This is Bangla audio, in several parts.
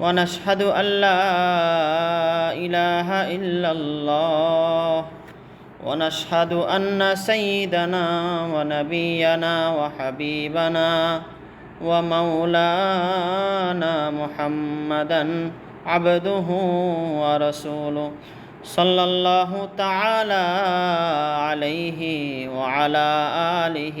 ونشهد أن لا إله إلا الله. ونشهد أن سيدنا ونبينا وحبيبنا ومولانا محمدا عبده ورسوله صلى الله تعالى عليه وعلى آله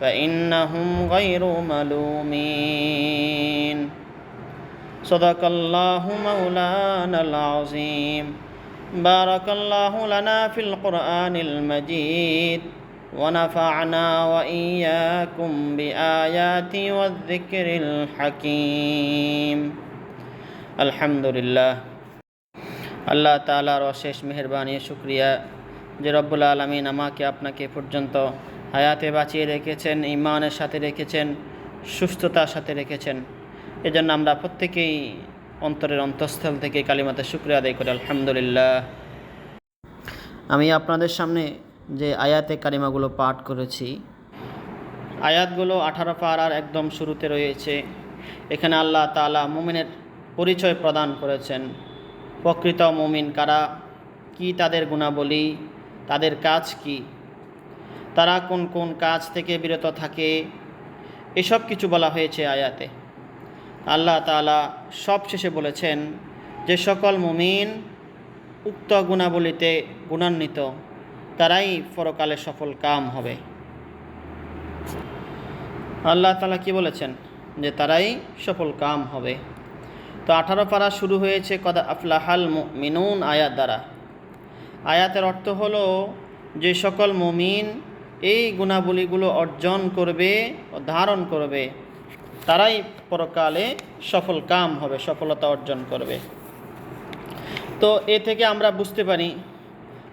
فإنهم غير ملومين صدق الله مولانا العظيم بارك الله لنا في القرآن المجيد ونفعنا وإياكم بآيات والذكر الحكيم الحمد لله আল্লাহ তালার অশেষ মেহরবানি শুক্রিয়া যে রব্বুল আলমিন আমাকে আপনাকে পর্যন্ত হায়াতে বাঁচিয়ে রেখেছেন ইমানের সাথে রেখেছেন, সুস্থতার সাথে রেখেছেন। এজন্য আমরা প্রত্যেকেই অন্তরের অন্তঃস্থল থেকে কালিমাতে শুক্রিয়া আদায় করি, আলহামদুলিল্লাহ। আমি আপনাদের সামনে যে আয়াতে কালিমাগুলো পাঠ করেছি, আয়াতগুলো আঠারো পাড়ার একদম শুরুতে রয়েছে। এখানে আল্লাহ তালা মুমিনের পরিচয় প্রদান করেছেন। প্রকৃত মুমিন কারা? কি তাদের গুণাবলী? তাদের কাজ কি? তারা কোন কোন কাজ থেকে বিরত থাকে? এসব কিছু বলা হয়েছে আয়াতে। আল্লাহ তালা সব শেষে বলেছেন যে, সকল মুমিন উক্ত গুণাবলিতে গুণান্বিত, তারাই পরকালে সফল কাম হবে। আল্লাহ তালা কি বলেছেন? যে, তারাই সফল কাম হবে। তো আঠারো পারা শুরু হয়েছে কদা আফলাহাল মিনুন আয়াত দ্বারা। আয়াতের অর্থ হলো যে, সকল মুমিন এই গুণাবলীগুলো অর্জন করবে ও ধারণ করবে, তারাই পরকালে সফল কাম হবে, সফলতা অর্জন করবে। তো এ থেকে আমরা বুঝতে পারি,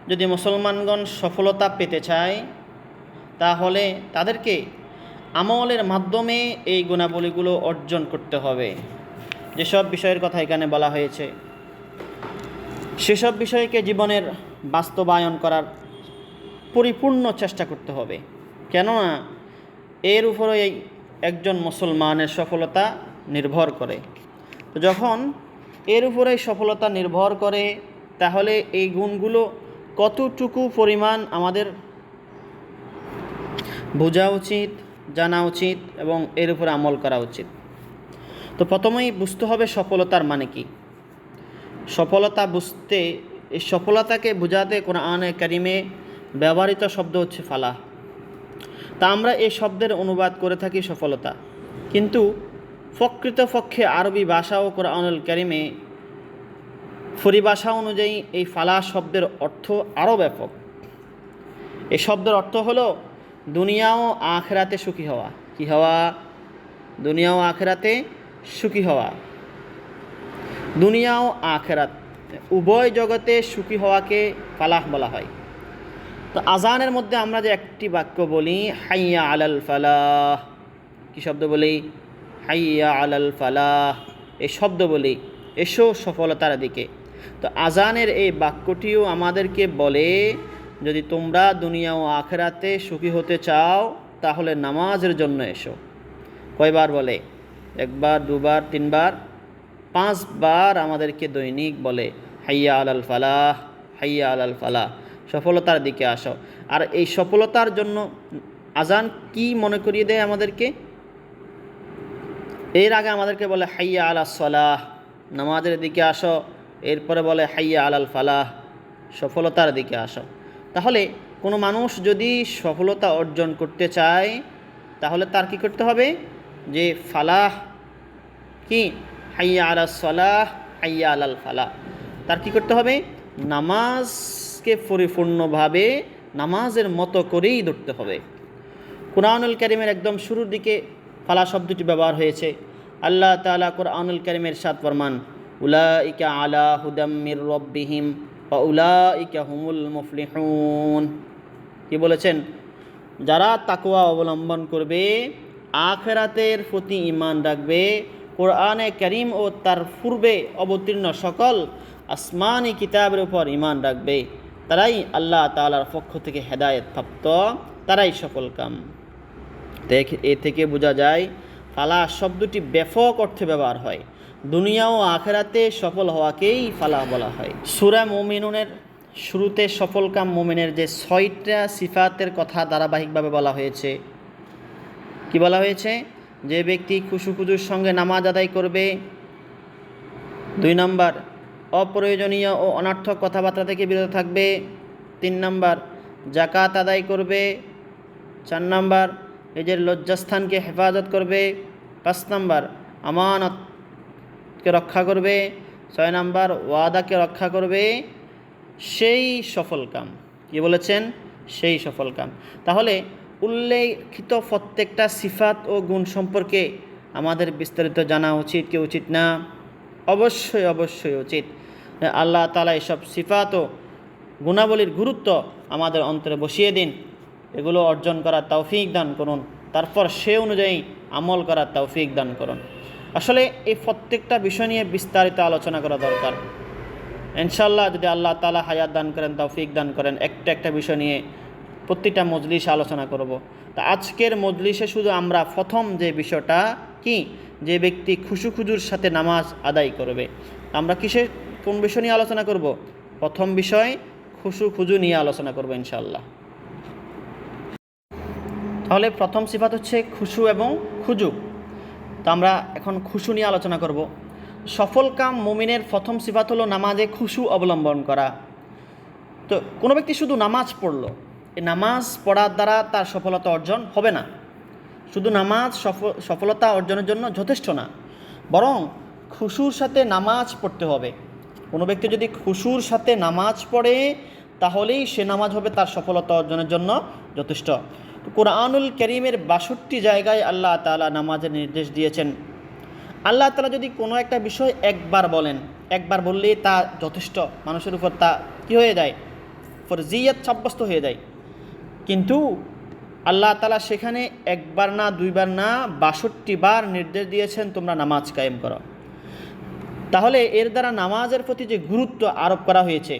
যদি মুসলমানগণ সফলতা পেতে চায়, তাহলে তাদেরকে আমলের মাধ্যমে এই গুণাবলীগুলো অর্জন করতে হবে। যেসব বিষয়ের কথা এখানে বলা হয়েছে, সেসব বিষয়কে জীবনের বাস্তবায়ন করার পরিপূর্ণ চেষ্টা করতে হবে। কেননা এর উপরে একজন মুসলমানের সফলতা নির্ভর করে। যখন এর উপরে সফলতা নির্ভর করে, তাহলে এই গুণগুলো কতটুকু পরিমাণ আমাদের বোঝা উচিত, জানা উচিত এবং এর উপরে আমল করা উচিত? তো প্রথমেই বুঝতে হবে সফলতার মানে কি। সফলতা বুঝতে, এই সফলতাকে বোঝাতে কোনো কোরআনে কারিমে ব্যবহৃত শব্দ হচ্ছে ফালাহ। তা আমরা এই শব্দের অনুবাদ করে থাকি সফলতা। কিন্তু প্রকৃতপক্ষে আরবি ভাষা ও কোরআনুল কারিমে পরিভাষা অনুযায়ী এই ফালাহ শব্দের অর্থ আরও ব্যাপক। এই শব্দের অর্থ হলো দুনিয়া ও আখেরাতে সুখী হওয়া। কি হওয়া? দুনিয়া ও আখেরাতে সুখী হওয়া। দুনিয়া ও আখেরাত, উভয় জগতে সুখী হওয়াকে ফালাহ বলা হয়। তো আজানের মধ্যে আমরা যে একটি বাক্য বলি, হাইয়া আলাল ফালাহ কি শব্দ বলি? হাইয়া আলাল ফালাহ এই শব্দ বলি। এসো সফলতার দিকে। তো আজানের এই বাক্যটিও আমাদেরকে বলে, যদি তোমরা দুনিয়া ও আখেরাতে সুখী হতে চাও, তাহলে নামাজের জন্য এসো। কয়বার বলে? একবার, দুবার, তিনবার। পাঁচবার আমাদেরকে দৈনিক বলে, হাইয়া আলাল ফালাহ, হাইয়া আলাল ফালাহ। সফলতার দিকে আসো। আর এই সফলতার জন্য আজান কি মনে করিয়ে দেয় আমাদেরকে? এর আগে আমাদেরকে বলে, হাইয়া আলা সলাহ। নামাজের দিকে আসো, এরপরে বলে, হাইয়া আলাল ফালাহ। সফলতার দিকে আসো। তাহলে কোনো মানুষ যদি সফলতা অর্জন করতে চায়, তাহলে তার কি করতে হবে? যে ফালাহ কি? হাইয়া আলা সলাহ, হাইয়া আলাল ফালাহ। তার কি করতে হবে? নামাজকে পরিপূর্ণভাবে নামাজের মতো করেই ধরতে হবে। কোরআনুল করিমের একদম শুরুর দিকে ফালা শব্দটি ব্যবহার হয়েছে। আল্লাহ তালা কোরআনুল করিমের সাত ফরমান, উলাইকা আলা হুদাম্মির রব্বিহিম বা উলাইকা হুমুল মুফলিহুন। কি বলেছেন? যারা তাকুয়া অবলম্বন করবে, আখেরাতের প্রতি ইমান রাখবে, কোরআনে করিম ও তার পূর্বে অবতীর্ণ সকল আসমানি কিতাবের উপর ইমান রাখবে। তারাই আল্লাহ তালার পক্ষ থেকে হেদায়ত প্রাপ্ত, তারাই সফল কাম। এ থেকে বোঝা যায়, ফালা শব্দটি ব্যাপক অর্থে ব্যবহার হয়। দুনিয়া ও আখেরাতে সফল হওয়াকেই ফালা বলা হয়। সুরা মোমিনুনের শুরুতে সফল কাম মোমিনের যে ছয়টা সিফাতের কথা ধারাবাহিকভাবে বলা হয়েছে। কি বলা হয়েছে? যে ব্যক্তি খুশুখুজুর সঙ্গে নামাজ আদায় করবে, দুই নম্বর অপ্রয়োজনীয় ও অনার্থক কথাবার্তা থেকে বিরত থাকবে। তিন নম্বর জাকাত আদায় করবে। চার নম্বর, নিজের লজ্জাস্থানকে হেফাজত করবে। পাঁচ নম্বর, আমানতকে রক্ষা করবে। ছয় নম্বর, ওয়াদাকে রক্ষা করবে। সেই সফল কাম। কি বলেছেন? সেই সফল কাম। তাহলে উল্লেখিত প্রত্যেকটা সিফাত ও গুণ সম্পর্কে আমাদের বিস্তারিত জানা উচিত কি উচিত না? অবশ্যই অবশ্যই উচিত। আল্লাহ তালা এসব সিফাত ও গুণাবলীর গুরুত্ব আমাদের অন্তরে বসিয়ে দিন। এগুলো অর্জন করার তৌফিক দান করুন। তারপর সে অনুযায়ী আমল করার তৌফিক দান করুন। আসলে এই প্রত্যেকটা বিষয় নিয়ে বিস্তারিত আলোচনা করা দরকার। ইনশাল্লাহ যদি আল্লাহ তালা হায়াত দান করেন, তৌফিক দান করেন, একটা একটা বিষয় নিয়ে প্রতিটা মজলিসে আলোচনা করব। তা আজকের মজলিসে শুধু আমরা প্রথম যে বিষয়টা কি? যে ব্যক্তি খুশু খুজুর সাথে নামাজ আদায় করবে। আমরা কিসের কোন বিষয় নিয়ে আলোচনা করব? প্রথম বিষয়, খুশু খুজু নিয়ে আলোচনা করব ইনশাল্লাহ তাহলে প্রথম সিফাত হচ্ছে খুশু এবং খুজু। তো আমরা এখন খুশু নিয়ে আলোচনা করব। সফল কাম মুমিনের প্রথম সিফাত হলো নামাজে খুশু অবলম্বন করা। তো কোনো ব্যক্তি শুধু নামাজ পড়ল এই নামাজ পড়ার দ্বারা তার সফলতা অর্জন হবে না। শুধু নামাজ সফলতা অর্জনের জন্য যথেষ্ট না, বরং খুশুর সাথে নামাজ পড়তে হবে। কোনো ব্যক্তি যদি খুশুর সাথে নামাজ পড়ে, তাহলেই সে নামাজ হবে তার সফলতা অর্জনের জন্য যথেষ্ট। কোরআনুল করিমের বাষট্টি জায়গায় আল্লাহ তালা নামাজের নির্দেশ দিয়েছেন। আল্লাহ তালা যদি কোনো একটা বিষয় একবার বলেন, একবার বললেই তা যথেষ্ট। মানুষের উপর তা কী হয়ে যায়? ফরজিয়াত সাব্যস্ত হয়ে যায়। কিন্তু আল্লাহ তালা সেখানে একবার না, দুইবার না, বাষট্টি বার নির্দেশ দিয়েছেন, তোমরা নামাজ কায়েম করো। তাহলে এর দ্বারা নামাজের প্রতি যে গুরুত্ব আরোপ করা হয়েছে,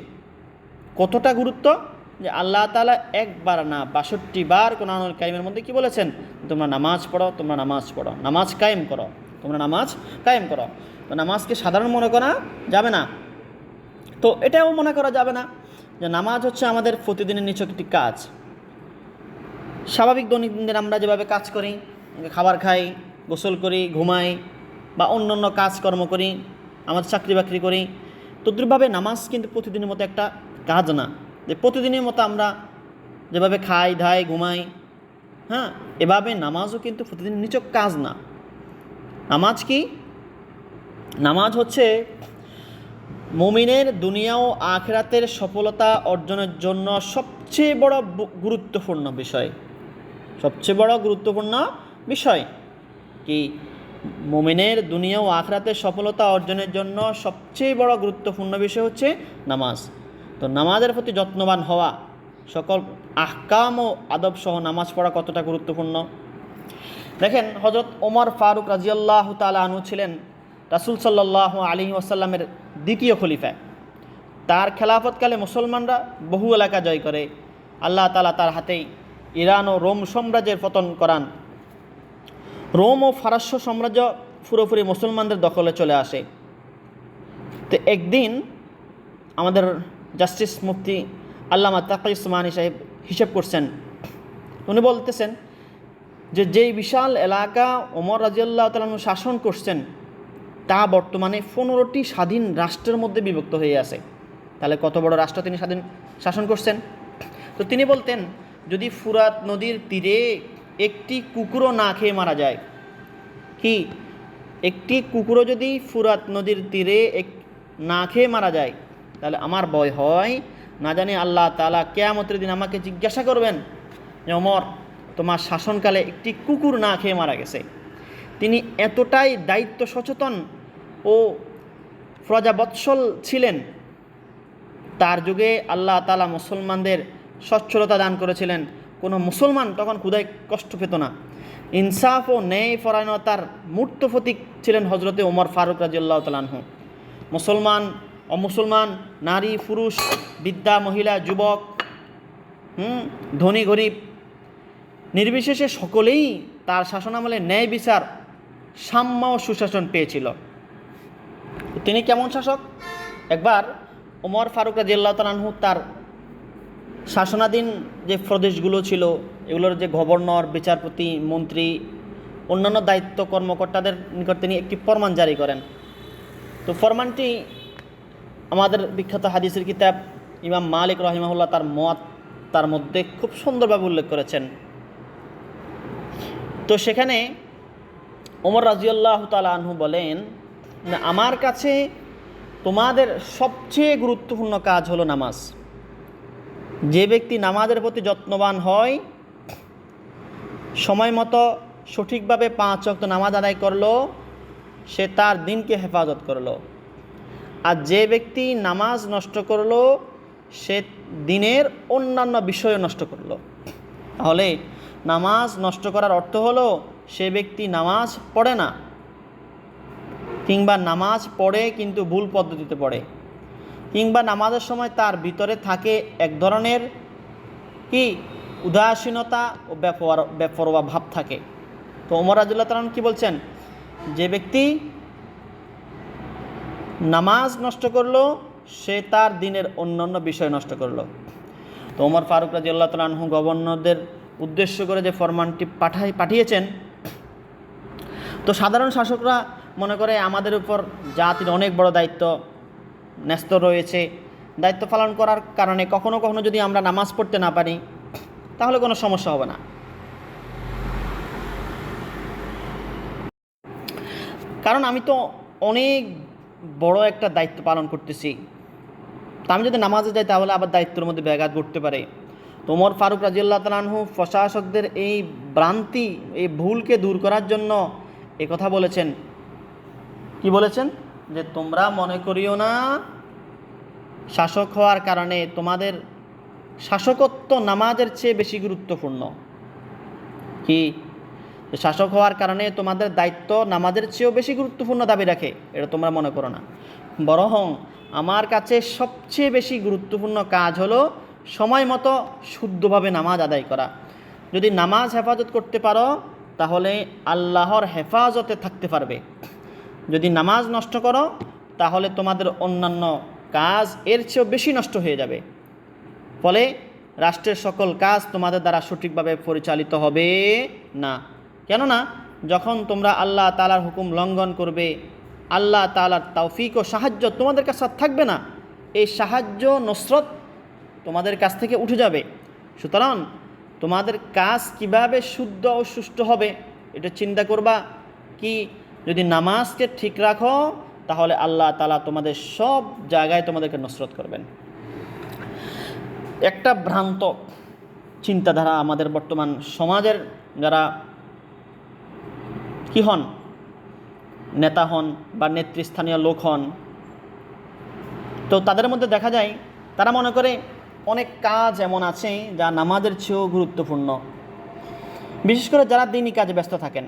কতটা গুরুত্ব? যে আল্লাহ তালা একবার না, বাষট্টি বার কোরআনুল কায়েমের মধ্যে কি বলেছেন? তোমরা নামাজ পড়ো, তোমরা নামাজ পড়ো। নামাজ কায়েম করো, তোমরা নামাজ কায়েম করো। তো নামাজকে সাধারণ মনে করা যাবে না। তো এটাও মনে করা যাবে না যে নামাজ হচ্ছে আমাদের প্রতিদিনের নিচক একটি কাজ। স্বাভাবিক দৈনন্দিন দিন আমরা যেভাবে কাজ করি, খাবার খাই, গোসল করি, ঘুমাই বা অন্য অন্য কাজকর্ম করি আমাদের চাকরি বাকরি করি। তদ্রুপভাবে নামাজ কিন্তু প্রতিদিনের মতো একটা কাজ না। যে প্রতিদিনের মতো আমরা যেভাবে খাই, ধাই, ঘুমাই হ্যাঁ এভাবে নামাজও কিন্তু প্রতিদিন নিচক কাজ না। নামাজ কি? নামাজ হচ্ছে মুমিনের দুনিয়া ও আখরাতের সফলতা অর্জনের জন্য সবচেয়ে বড় গুরুত্বপূর্ণ বিষয়। সবচেয়ে বড় গুরুত্বপূর্ণ বিষয়। কি? মোমেনের দুনিয়া ও আখরাতের সফলতা অর্জনের জন্য সবচেয়ে বড় গুরুত্বপূর্ণ বিষয় হচ্ছে নামাজ। তো নামাজের প্রতি যত্নবান হওয়া, সকল আহকাম ও আদব সহ নামাজ পড়া কতটা গুরুত্বপূর্ণ? দেখেন হজরত ওমর ফারুক রাজিয়াল্লাহ তালা আনু ছিলেন রাসুল সাল্লাহ আলী ওয়াসাল্লামের দ্বিতীয় খলিফা। তার খেলাফতকালে মুসলমানরা বহু এলাকা জয় করে। আল্লাহ তালা তার হাতেই ইরান ও রোম সাম্রাজ্যের পতন করান। রোম ও ফারস্য সাম্রাজ্য পুরোপুরি মুসলমানদের দখলে চলে আসে। তো একদিন আমাদের জাস্টিস মুফতি আল্লামা তাকি ইসমানী সাহেব হিসেব করছেন। উনি বলতেছেন যে যেই বিশাল এলাকা ওমর রাজিয়াল্লাহ তালু শাসন করছেন, তা বর্তমানে পনেরোটি স্বাধীন রাষ্ট্রের মধ্যে বিভক্ত হয়ে আছে। তাহলে কত বড় রাষ্ট্র তিনি স্বাধীন শাসন করছেন? তো তিনি বলতেন, যদি ফুরাত নদীর তীরে একটি কুকুরও না খেয়ে মারা যায়। কি? একটি কুকুরও যদি ফুরাত নদীর তীরে এক, না খেয়ে মারা যায়, তাহলে আমার ভয় হয়। না জানি আল্লাহ তালা কেয়ামতের দিন আমাকে জিজ্ঞাসা করবেন যে অমর তোমার শাসনকালে একটি কুকুর না খেয়ে মারা গেছে। তিনি এতটাই দায়িত্ব সচেতন ও প্রজাবৎসল ছিলেন। তার যুগে আল্লাহ তালা মুসলমানদের সচ্ছলতা দান করেছিলেন। কোনো মুসলমান তখন ক্ষুদায় কষ্ট পেত না। ইনসাফ ও ন্যায় পরায়ণতার মূর্ত প্রতীক ছিলেন হজরতে ওমর ফারুক রাজিউল্লাহ তালাহু মুসলমান, অমুসলমান, নারী, পুরুষ বিদ্যা মহিলা, যুবক, হুম, ধনী, গরিব, নির্বিশেষে সকলেই তার শাসনামলে ন্যায় বিচার, সাম্য ও সুশাসন পেয়েছিল। তিনি কেমন শাসক? একবার ওমর ফারুক রাজিয়াল্লাহ তার শাসনাধীন যে প্রদেশগুলো ছিল, এগুলোর যে গভর্নর, বিচারপতি, মন্ত্রী, অন্যান্য দায়িত্ব কর্মকর্তাদের নিকট তিনি একটি ফরমান জারি করেন। তো ফরমানটি আমাদের বিখ্যাত হাদিসের কিতাব ইমাম মালিক রহিমাহুল্লাহ তার মত, তার মধ্যে খুব সুন্দরভাবে উল্লেখ করেছেন। তো সেখানে ওমর রাজিউল্লাহ আনহু বলেন, আমার কাছে তোমাদের সবচেয়ে গুরুত্বপূর্ণ কাজ হলো নামাজ। যে ব্যক্তি নামাজের প্রতি যত্নবান হয়, সময় মতো সঠিকভাবে পাঁচ অক্ত নামাজ আদায় করল, সে তার দিনকে হেফাজত করল। আর যে ব্যক্তি নামাজ নষ্ট করল, সে দিনের অন্যান্য বিষয় নষ্ট করল। তাহলে নামাজ নষ্ট করার অর্থ হলো, সে ব্যক্তি নামাজ পড়ে না, কিংবা নামাজ পড়ে কিন্তু ভুল পদ্ধতিতে পড়ে। কিংবা নামাজের সময় তার ভিতরে থাকে এক ধরনের কি উদাসীনতা ও ব্যাপার ব্যাপরোয়া ভাব থাকে। তো ওমর রাজুল্লাহ তালন কী বলছেন? যে ব্যক্তি নামাজ নষ্ট করল, সে তার দিনের অন্যান্য বিষয় নষ্ট করল। তো ওমর ফারুক রাজি আল্লাহ তালহু গভর্নরদের উদ্দেশ্য করে যে ফরমানটি পাঠাই, পাঠিয়েছেন। তো সাধারণ শাসকরা মনে করে আমাদের উপর জাতির অনেক বড় দায়িত্ব ন্যস্ত রয়েছে, দায়িত্ব পালন করার কারণে কখনো কখনো যদি আমরা নামাজ পড়তে না পারি, তাহলে কোনো সমস্যা হবে না। কারণ আমি তো অনেক বড় একটা দায়িত্ব পালন করতেছি। তা আমি যদি নামাজে যাই, তাহলে আবার দায়িত্বের মধ্যে ব্যাঘাত ঘটতে পারে। তোমর ফারুক রাজিউল্লাহ তালানহু প্রশাসকদের এই ভ্রান্তি, এই ভুলকে দূর করার জন্য কথা বলেছেন। কি বলেছেন? যে তোমরা মনে করিও না, শাসক হওয়ার কারণে তোমাদের শাসকত্ব নামাজের চেয়ে বেশি গুরুত্বপূর্ণ। কি? শাসক হওয়ার কারণে তোমাদের দায়িত্ব নামাজের চেয়েও বেশি গুরুত্বপূর্ণ দাবি রাখে, এটা তোমরা মনে করো না। বরং আমার কাছে সবচেয়ে বেশি গুরুত্বপূর্ণ কাজ হলো সময় মতো শুদ্ধভাবে নামাজ আদায় করা। যদি নামাজ হেফাজত করতে পারো, তাহলে আল্লাহর হেফাজতে থাকতে পারবে। যদি নামাজ নষ্ট করো, তাহলে তোমাদের অন্যান্য কাজ এর চেয়েও বেশি নষ্ট হয়ে যাবে। ফলে রাষ্ট্রের সকল কাজ তোমাদের দ্বারা সঠিকভাবে পরিচালিত হবে না। কেননা, যখন তোমরা আল্লাহ তালার হুকুম লঙ্ঘন করবে, আল্লাহ তালার তৌফিক ও সাহায্য তোমাদের কাছে থাকবে না। এই সাহায্য, নসরত তোমাদের কাছ থেকে উঠে যাবে। সুতরাং তোমাদের কাজ কীভাবে শুদ্ধ ও সুষ্ঠু হবে, এটা চিন্তা করবা। কি যদি নামাজকে ঠিক রাখো, তাহলে আল্লাহ তালা তোমাদের সব জায়গায় তোমাদেরকে নসরত করবেন। একটা ভ্রান্ত চিন্তাধারা আমাদের বর্তমান সমাজের যারা কি হন, নেতা হন বা নেতৃস্থানীয় লোক হন, তো তাদের মধ্যে দেখা যায় তারা মনে করে অনেক কাজ এমন আছে যা নামাজের চেয়েও গুরুত্বপূর্ণ। বিশেষ করে যারা দিনই কাজে ব্যস্ত থাকেন।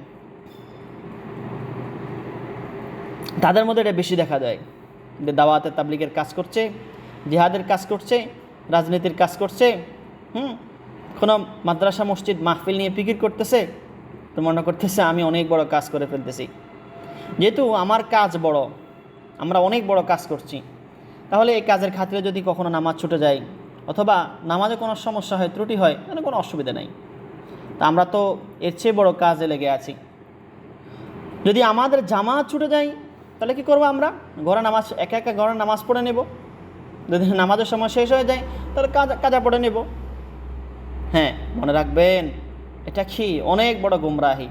তাদের মধ্যে এটা বেশি দেখা যায় যে দাওয়াতে তাবলিগের কাজ করছে, জিহাদের কাজ করছে, রাজনীতির কাজ করছে, হুম? কোনো মাদ্রাসা, মসজিদ, মাহফিল নিয়ে ফিকির করতেছে, তো মনে করতেছে আমি অনেক বড় কাজ করে ফেলতেছি। যেহেতু আমার কাজ বড়, আমরা অনেক বড় কাজ করছি, তাহলে এই কাজের খাতিরে যদি কখনো নামাজ ছুটে যায় অথবা নামাজে কোনো সমস্যা হয়, ত্রুটি হয়, তাহলে কোনো অসুবিধা নেই। তা আমরা তো এর চেয়ে বড় কাজে লেগে আছি। যদি আমাদের জামাত ছুটে যায় তাহলে কি করব আমরা? ঘরে নামাজ, একা একা ঘরে নামাজ পড়ে নেব। যদি নামাজের সময় শেষ হয়ে যায়, তাহলে কাজা কাজা পড়ে নেব। হ্যাঁ মনে রাখবেন, এটা কি? অনেক বড় গুমরাহি।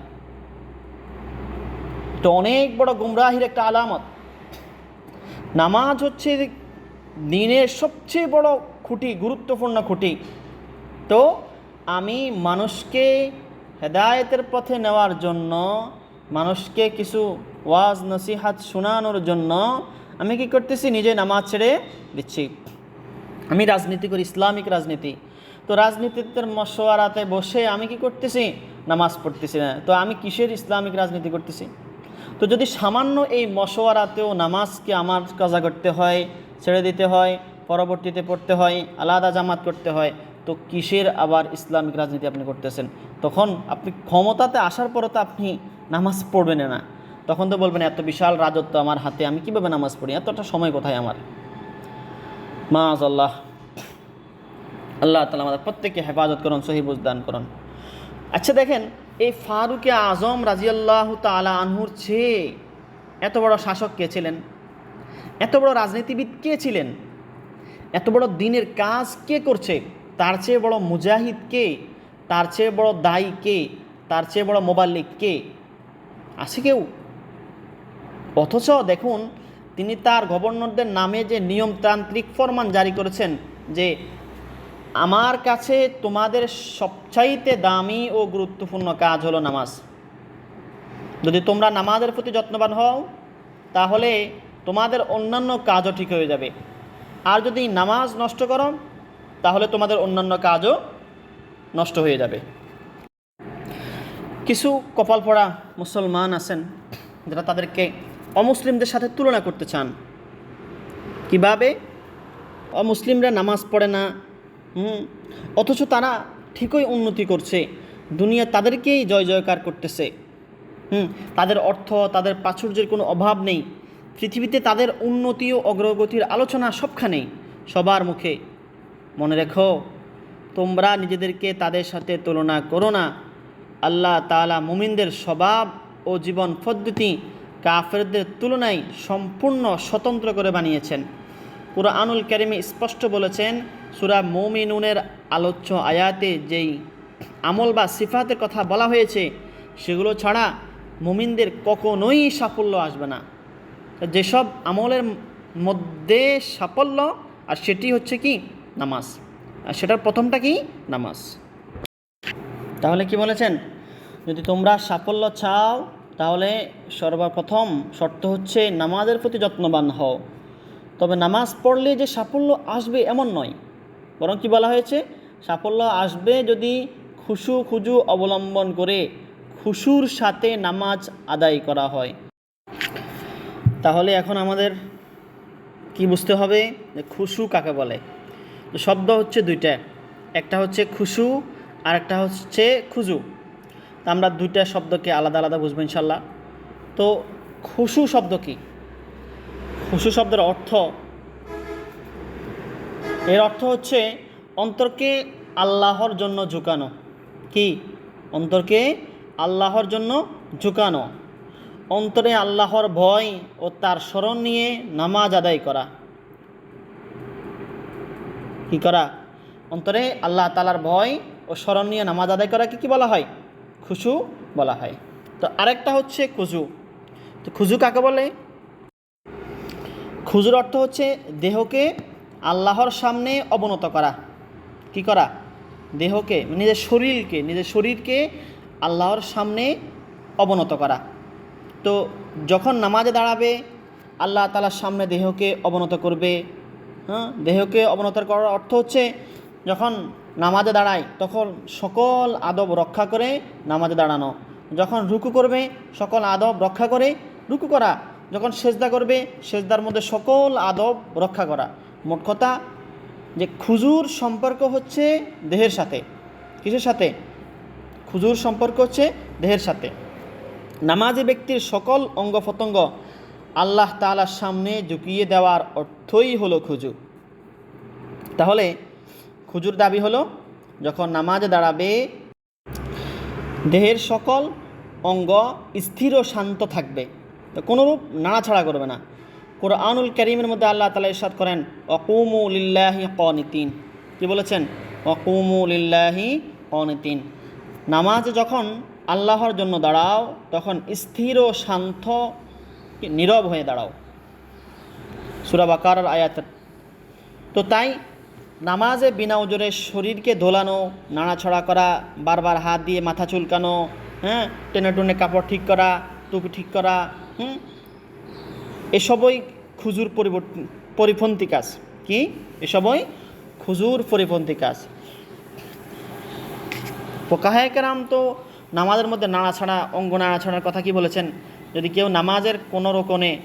তো অনেক বড় গুমরাহির একটা আলামত। নামাজ হচ্ছে দিনের সবচেয়ে বড় খুঁটি, গুরুত্বপূর্ণ খুঁটি। তো আমি মানুষকে হেদায়েতের পথে নেওয়ার জন্য মানুষকে কিছু ওয়াজ, নসিহাত শোনানোর জন্য আমি কি করতেছি? নিজে নামাজ ছেড়ে দিচ্ছি। আমি রাজনীতি করি, ইসলামিক রাজনীতি। তো রাজনীতির মশওয়ারাতে বসে আমি কি করতেছি? নামাজ পড়তেছি না। তো আমি কিসের ইসলামিক রাজনীতি করতেছি? তো যদি সামান্য এই মশওয়ারাতেও নামাজকে আমার কাজা করতে হয়, ছেড়ে দিতে হয়, পরবর্তীতে পড়তে হয়, আলাদা জামাত করতে হয়, তো কিসের আবার ইসলামিক রাজনীতি আপনি করতেছেন? তখন আপনি ক্ষমতাতে আসার পরও তো আপনি নামাজ পড়বেন না। তখন তো বলবেন, এত বিশাল রাজত্ব আমার হাতে, আমি কীভাবে নামাজ পড়ি? এতটা সময় কোথায় আমার? মাজ আল্লাহ আল্লাহ তালা আমাদের প্রত্যেককে হেফাজত করুন সহিবুজ দান করুন। আচ্ছা দেখেন, এই ফারুকে আজম রাজিয়াল্লাহ তালা আনহুর চেয়ে এত বড় শাসক কে ছিলেন? এত বড় রাজনীতিবিদ কে ছিলেন? এত বড় দিনের কাজ কে করছে? তার চেয়ে বড় মুজাহিদ কে? তার চেয়ে বড় দায়ী কে? তার চেয়ে বড় মোবাল্লিক কে? আছে কেউ? অথচ দেখুন, তিনি তার গভর্নরদের নামে যে নিয়মতান্ত্রিক ফরমান জারি করেছেন যে, আমার কাছে তোমাদের সবচাইতে দামি ও গুরুত্বপূর্ণ কাজ হলো নামাজ। যদি তোমরা নামাজের প্রতি যত্নবান হও, তাহলে তোমাদের অন্যান্য কাজও ঠিক হয়ে যাবে। আর যদি নামাজ নষ্ট করো, তাহলে তোমাদের অন্যান্য কাজও নষ্ট হয়ে যাবে। কিছু কপাল পড়া মুসলমান আছেন, যারা তাদেরকে অমুসলিমদের সাথে তুলনা করতে চান। কীভাবে? অমুসলিমরা নামাজ পড়ে না। অথচ তারা ঠিকই উন্নতি করছে। দুনিয়া তাদেরকেই জয় জয়কার করতেছে। হুম? তাদের অর্থ, তাদের প্রাচুর্যের কোনো অভাব নেই। পৃথিবীতে তাদের উন্নতি ও অগ্রগতির আলোচনা সবখানেই সবার মুখে। মনে রেখো, তোমরা নিজেদেরকে তাদের সাথে তুলনা করো না। আল্লাহ তালা মুমিনদের স্বভাব ও জীবন পদ্ধতি কাফেরদের তুলনায় সম্পূর্ণ স্বতন্ত্র করে বানিয়েছেন। পুরো আনুল ক্যারিমে স্পষ্ট বলেছেন, সুরা মৌমিনুনের আলোচ্য আয়াতে যেই আমল বা সিফাতের কথা বলা হয়েছে, সেগুলো ছাড়া মুমিনদের কখনোই সাফল্য আসবে না। যেসব আমলের মধ্যে সাফল্য, আর সেটি হচ্ছে কি? নামাজ। আর সেটার প্রথমটা কি? নামাজ। তাহলে কি বলেছেন? যদি তোমরা সাফল্য চাও তাহলে সর্বপ্রথম শর্ত হচ্ছে নামাজের প্রতি যত্নবান হও। তবে নামাজ পড়লে যে সাফল্য আসবে এমন নয়। বরং কি বলা হয়েছে? সাফল্য আসবে যদি খুশু খুজু অবলম্বন করে খুশুর সাথে নামাজ আদায় করা হয়। তাহলে এখন আমাদের কি বুঝতে হবে? যে খুশু কাকে বলে? শব্দ হচ্ছে দুইটা। একটা হচ্ছে খুশু আর একটা হচ্ছে খুজু। তা আমরা দুইটা শব্দকে আলাদা আলাদা বুঝব ইনশাল্লাহ। তো খুশু শব্দ কি? খুশু শব্দের অর্থ, এর অর্থ হচ্ছে অন্তরকে আল্লাহর জন্য ঝুঁকানো। কি? অন্তরকে আল্লাহর জন্য ঝুঁকানো। অন্তরে আল্লাহর ভয় ও তার স্মরণ নিয়ে নামাজ আদায় করা। কি করা? অন্তরে আল্লাহ তালার ভয় ও স্মরণ নিয়ে নামাজ আদায় করা করাকে কি বলা হয়? খুশু বলা হয়। তো আরেকটা হচ্ছে খুজু। তো খুজু কাকে বলে? খুজুর অর্থ হচ্ছে দেহকে আল্লাহর সামনে অবনত করা। কি করা? দেহকে নিজের শরীরকে নিজের শরীরকে আল্লাহর সামনে অবনত করা। তো যখন নামাজে দাঁড়াবে, আল্লাহ তালার সামনে দেহকে অবনত করবে। হ্যাঁ দেহকে অবনত করার অর্থ হচ্ছে যখন নামাজে দাঁড়ায়, তখন সকল আদব রক্ষা করে নামাজে দাঁড়ানো। যখন রুকু করবে, সকল আদব রক্ষা করে রুকু করা। যখন সেজদা করবে, সেজদার মধ্যে সকল আদব রক্ষা করা। মোট কথা যে খুজুর সম্পর্ক হচ্ছে দেহের সাথে। কিসের সাথে? খুজুর সম্পর্ক হচ্ছে দেহের সাথে। নামাজি ব্যক্তির সকল অঙ্গ প্রত্যঙ্গ আল্লাহ তালার সামনে ঝুঁকিয়ে দেওয়ার অর্থই হলো খুজু। তাহলে খুজুর দাবি হলো, যখন নামাজে দাঁড়াবে, দেহের সকল অঙ্গ স্থির ও শান্ত থাকবে। কোনোরূপ নাড়াছাড়া করবে না। কোরআনুল করিমের মধ্যে আল্লাহ তালা ইরশাদ করেন, অকুমু লিল্লাহি কনিতিন কি বলেছেন? অকুমু লিল্লাহি কনিতিন নামাজ যখন আল্লাহর জন্য দাঁড়াও, তখন স্থির ও শান্ত, নীরব হয়ে দাঁড়াও। সুরা বাকার আয়াত। তো তাই নামাজে বিনা ওজরে শরীরকে দোলানো নাড়াছড়া করা, বারবার হাত দিয়ে মাথা চুলকানো হ্যাঁ টেনে টুনে কাপড় ঠিক করা, টুপি ঠিক করা, হুম, এসবই খুজুর পরিবর্তন পরিপন্থী কাজ। কি? এসবই খুজুর পরিপন্থী কাজ। পোকাহায়কেরাম তো নামাজের মধ্যে নাড়াছাড়া, অঙ্গ নাড়াছাড়ার কথা কি বলেছেন? যদি কেউ নামাজের কোনো রকমে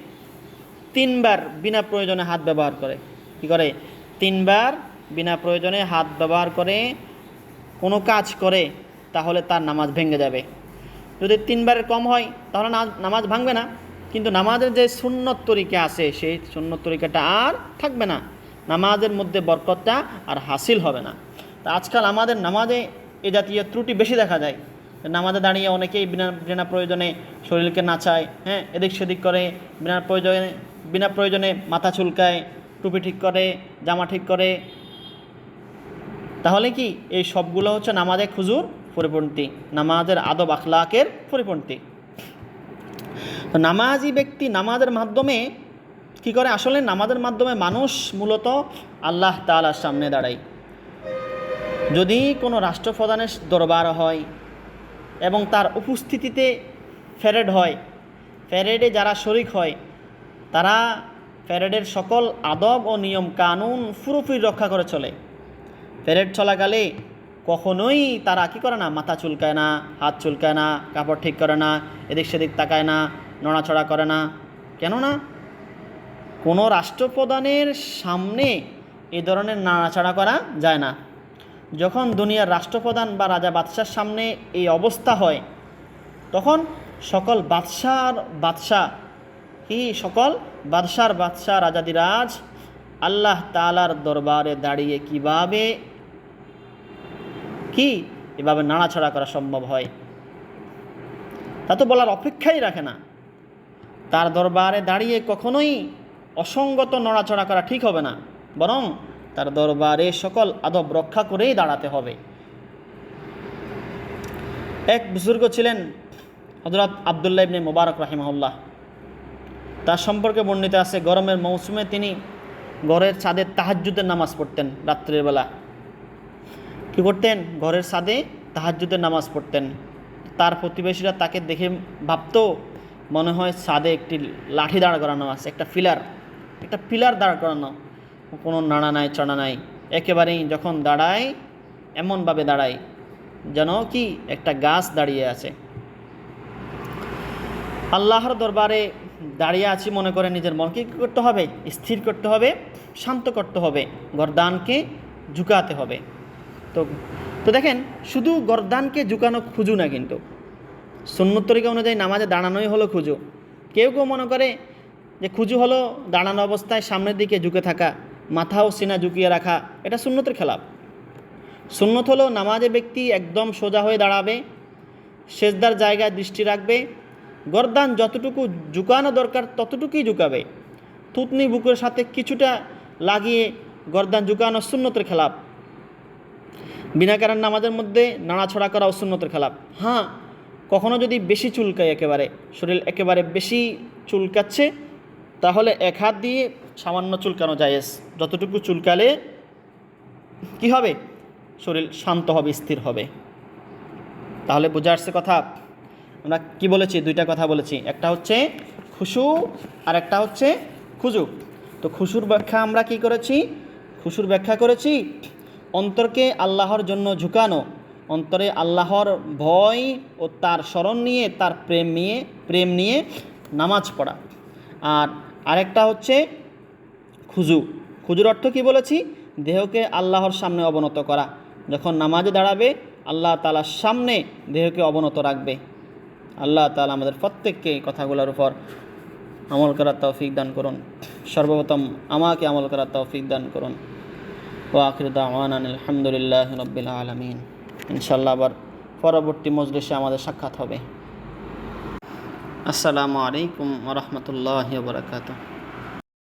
তিনবার বিনা প্রয়োজনে হাত ব্যবহার করে, কি করে? তিনবার বিনা প্রয়োজনে হাত ব্যবহার করে কোনো কাজ করে, তাহলে তার নামাজ ভেঙে যাবে। যদি তিনবারের কম হয়, তাহলে নামাজ ভাঙবে না। কিন্তু নামাজের যে সুন্নত তরিকা আছে, সেই সুন্নত তরিকাটা আর থাকবে না। নামাজের মধ্যে বরকতটা আর হাসিল হবে না। তা আজকাল আমাদের নামাজে এ জাতীয় ত্রুটি বেশি দেখা যায়। নামাজে দাঁড়িয়ে অনেকেই বিনা বিনা প্রয়োজনে শরীরকে নাচায় হ্যাঁ এদিক সেদিক করে, বিনা প্রয়োজনে বিনা প্রয়োজনে মাথা চুলকায়, টুপি ঠিক করে, জামা ঠিক করে তাহলে কি এই সবগুলো হচ্ছে নামাজে খুজুর পরিপন্থী, নামাজের আদব আখলাকের পরিপন্থী। তো নামাজি ব্যক্তি নামাজের মাধ্যমে কি করে? আসলে নামাজের মাধ্যমে মানুষ মূলত আল্লাহ তালার সামনে দাঁড়ায়। যদি কোনো রাষ্ট্রপ্রধানের দরবার হয় এবং তার উপস্থিতিতে ফ্যারেড হয় ফ্যারেডে যারা শরিক হয়, তারা প্যারেডের সকল আদব ও নিয়ম কানুন পুরোপুরি রক্ষা করে চলে। প্যারেড চলাকালে কখনোই তারা কি করে না, মাথা চুলকায় না, হাত চুলকায় না, কাপড় ঠিক করে না, এদিক সেদিক তাকায় না, নড়াচড়া করে না। কেননা কোনো রাষ্ট্রপ্রধানের সামনে এ ধরনের নাড়াচাড়া করা যায় না। যখন দুনিয়ার রাষ্ট্রপ্রধান বা রাজা বাদশার সামনে এই অবস্থা হয়, তখন সকল বাদশার বাদশাহ কি সকল বাদশার বাদশাহ রাজাদিরাজ আল্লাহ তালার দরবারে দাঁড়িয়ে কীভাবে কি? এভাবে নাড়াছাড়া করা সম্ভব হয়। তা তো বলার অপেক্ষাই রাখে না। তার দরবারে দাঁড়িয়ে কখনোই অসঙ্গত নড়াচড়া করা ঠিক হবে না। বরং তার দরবারে সকল আদব রক্ষা করেই দাঁড়াতে হবে। এক বুজুর্গ ছিলেন হজরত আবদুল্লাহ ইবনে মোবারক রাহিমাহুল্লাহ। তার সম্পর্কে বর্ণিত আছে, গরমের মৌসুমে তিনি ঘরের ছাদে তাহাজ্জুদের নামাজ পড়তেন রাত্রের বেলা। কী করতেন ঘরের সাদে তাহাজ্জুদের নামাজ পড়তেন। তার প্রতিবেশীরা তাকে দেখে ভাবত, মনে হয় সাদে একটি লাঠি দাঁড় করানো আছে, একটা পিলার একটা পিলার দাঁড় করানো। কোনো নাড়া নাই চড়া নাই। একেবারেই যখন দাঁড়ায়, এমনভাবে দাঁড়ায়, যেন কি একটা গাছ দাঁড়িয়ে আছে। আল্লাহর দরবারে দাঁড়িয়ে আছি মনে করে নিজের মনকে কী করতে হবে? স্থির করতে হবে, শান্ত করতে হবে। গরদানকে ঝুঁকাতে হবে। তো তো দেখেন, শুধু গরদানকে ঝুঁকানো খুঁজু না কিন্তু। সুন্নত তরিকা অনুযায়ী নামাজে দাঁড়ানোই হলো খুঁজু। কেউ কেউ মনে করে যে খুঁজু হলো দাঁড়ানো অবস্থায় সামনের দিকে ঝুঁকে থাকা, মাথা ও সিনা ঝুঁকিয়ে রাখা, এটা সুন্নতের খেলাপ। সুন্নত হলো নামাজে ব্যক্তি একদম সোজা হয়ে দাঁড়াবে, সেজদার জায়গায় দৃষ্টি রাখবে, গরদান যতটুকু ঝুঁকানো দরকার ততটুকুই ঝুঁকাবে। থুতনি বুকের সাথে কিছুটা লাগিয়ে গরদান ঝুঁকানো সুন্নতের খেলাপ। বিনা কারণ নামাজের মধ্যে নাড়াছড়া করা সুন্নতের খেলাপ। হ্যাঁ কখনো যদি বেশি চুলকায় একেবারে, শরীর একেবারে বেশি চুলকাচ্ছে, তাহলে এক হাত দিয়ে সামান্য চুলকানো জায়েজ। যতটুকু চুলকালে কি হবে? শরীর শান্ত হবে, স্থির হবে। তাহলে বোঝা আসছে কথা। আমরা কি বলেছি? দুইটা কথা বলেছি। একটা হচ্ছে খুশু আর একটা হচ্ছে খুজু। তো খুশুর ব্যাখ্যা আমরা কি করেছি? খুশুর ব্যাখ্যা করেছি অন্তরকে আল্লাহর জন্য ঝুঁকানো। অন্তরে আল্লাহর ভয় ও তার স্মরণ নিয়ে, তার প্রেম নিয়ে প্রেম নিয়ে নামাজ পড়া। আর আরেকটা হচ্ছে খুজু। খুজুর অর্থ কি বলেছি? দেহকে আল্লাহর সামনে অবনত করা। যখন নামাজে দাঁড়াবে, আল্লাহ তালার সামনে দেহকে অবনত রাখবে। আল্লাহ তালা আমাদের প্রত্যেককে এই কথাগুলোর উপর আমল করার তৌফিক দান করুন। সর্বপ্রথম আমাকে আমল করার তৌফিক দান করুন। ও দাওয়ান আলহামদুলিল্লাহ রব্বিল আলমিন। ইনশাল্লাহ আবার পরবর্তী মজলিসে আমাদের সাক্ষাৎ হবে। আসসালামু আলাইকুম রহমতুল্লাহ বরকাত